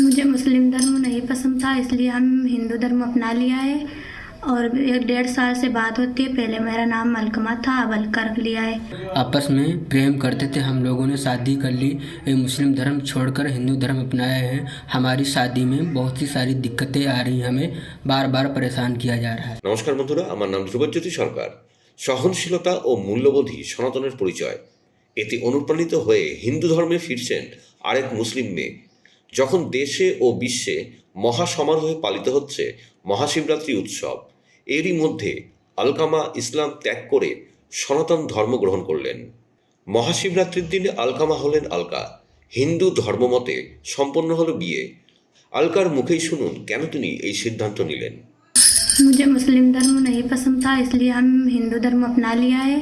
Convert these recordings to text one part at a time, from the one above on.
मुझे मुस्लिम धर्म नहीं पसंद था इसलिए हम हिंदू धर्म अपना लिया है और एक डेढ़ साल से बात होती है पहले मेरा नाम मलकमा था अब अलका रख लिया है आपस में प्रेम करते थे हम लोगों ने शादी कर ली ये मुस्लिम धर्म छोड़कर हिंदू धर्म अपनाया है हमारी शादी में बहुत सी सारी दिक्कतें आ रही हैं हमें बार बार परेशान किया जा रहा है নমস্কার বন্ধুরা আমার নাম ধ্রুবজ্যোতি সরকার সহনশীলতা ও মূল্যবোধই সনাতনের পরিচয় এতে অনুপ্রাণিত হয়ে হিন্দু ধর্মে ফিরছেন আরেক মুসলিম মেয়ে যখন দেশে ও বিশ্বে মহাসমারোহে পালিত হচ্ছে মহাশিবরাত্রি উৎসব এরই মধ্যে আলকামা ইসলাম ত্যাগ করে সনাতন ধর্ম গ্রহণ করলেন মহাশিবরাত্রির দিনে আলকামা হলেন আলকা হিন্দু ধর্মমতে সম্পন্ন হলো বিয়ে আলকার মুখেই শুনুন কেন তিনি এই সিদ্ধান্ত নিলেন मुझे मुस्लिम धर्म नहीं पसंद था इसलिए हम हिंदू धर्म अपना लिया है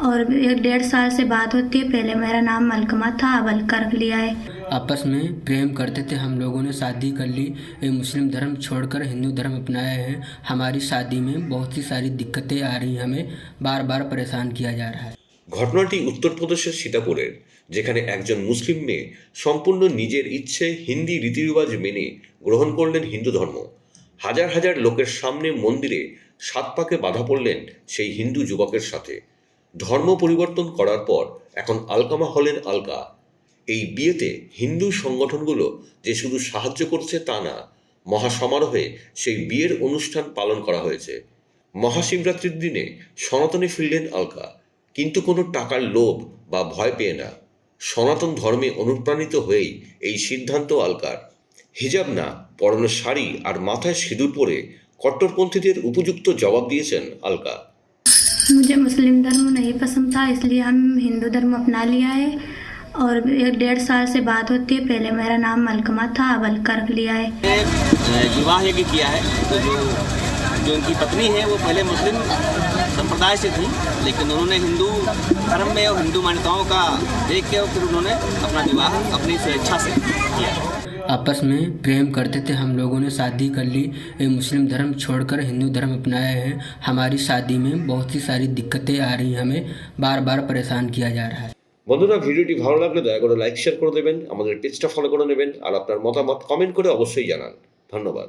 और एक डेढ़ साल से बात होती है पहले मेरा नाम मलकमा था अब अलका रख लिया है आपस में प्रेम करते थे हम लोगों ने शादी कर ली ये मुस्लिम धर्म छोड़कर हिंदू धर्म अपनाया है हमारी शादी में बहुत सी सारी दिक्कतें आ रही हैं हमें बार बार परेशान किया जा रहा है ঘটনাটি উত্তরপ্রদেশের সীতাপুরের যেখানে একজন মুসলিম মেয়ে সম্পূর্ণ নিজের ইচ্ছে হিন্দি রীতিরিবাজ মেনে গ্রহণ করলেন হিন্দু ধর্ম হাজার হাজার লোকের সামনে মন্দিরে সাত পাকে বাধা পড়লেন সেই হিন্দু যুবকের সাথে ধর্ম পরিবর্তন করার পর এখন আলকামা হলেন আলকা। এই বিয়েতে হিন্দু সংগঠনগুলো যে শুধু সাহায্য করছে তা না, মহাসমারোহে সেই বিয়ের অনুষ্ঠান পালন করা হয়েছে। মহাশিবরাত্রির দিনে সনাতনে ফিরলেন আলকা, কিন্তু কোনো টাকার লোভ বা ভয় পেয়ে না। সনাতন ধর্মে অনুপ্রাণিত হয়েই এই সিদ্ধান্ত আলকার। হিজাব না, পরনে শাড়ি আর মাথায় সিঁদুর পরে কট্টরপন্থীদের উপযুক্ত জবাব দিয়েছেন আলকা। मुझे मुस्लिम धर्म नहीं पसंद था, इसलिए हम हिंदू धर्म अपना लिया है। और एक डेढ़ साल से बात होती है, पहले मेरा नाम मलकमा था, अब अलका रख लिया है। विवाह यज्ञ किया है। तो जो जो उनकी पत्नी है, वो पहले मुस्लिम संप्रदाय से थी, लेकिन उन्होंने हिंदू धर्म में और हिंदू मान्यताओं का देख के और फिर उन्होंने अपना विवाह अपनी स्वेच्छा से किया। आपस में प्रेम करते थे हम लोगों ने शादी कर ली ये मुस्लिम धर्म छोड़कर हिंदू धर्म अपनाया है हमारी शादी में बहुत सी सारी दिक्कतें आ रही हैं हमें बार बार परेशान किया जा रहा है বন্ধুরা ভিডিওটি ভালো লাগলে দয়া করে লাইক শেয়ার করে দেবেন আমাদের পেজটা ফলো করে নেবেন আর আপনার মতামত কমেন্ট করে অবশ্যই জানান ধন্যবাদ